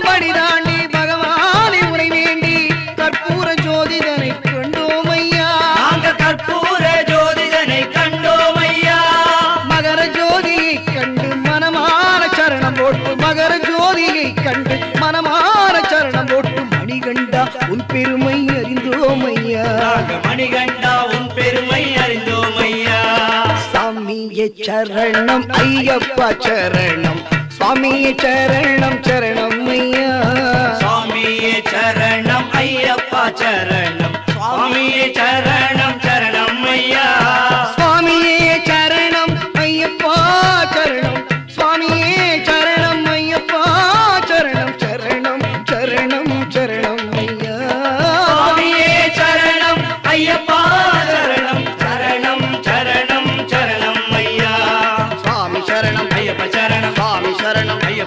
கற்பம்படி தாண்டி பகவானை உரை வேண்டி கற்பூர ஜோதிடனை கண்டோம் ஐயா கற்பூர ஜோதிடனை கண்டோம் ஐயா மகர ஜோதியை கண்டு மனமான சரணம் போட்டு மகர ஜோதியை கண்டு மனமான சரணம் போட்டு மணிகண்டா உன் பெருமை அறிந்தோம் ஐயா மணிகண்டா உன் பெருமை அறிந்தோம் ஐயப்பா சரணம். சுவாமிய சரணம் சரணம். சரணம் ஐயப்பா சரணம். சுவாமியே சரணம் சரணம் ஐயா. சுவாமியே சரணம் ஐயப்பா சரணம். சுவாமியே சரணம் ஐயப்பா சரணம். சரணம் சரணம் சரணம் ஐயா. சுவாமியே சரணம் ஐயப்பா சரணம். சரணம் சரணம் சரணம் ஐயா. சுவாமி சரணம் ஐயப்ப சரணம். சுவாமி சரணம்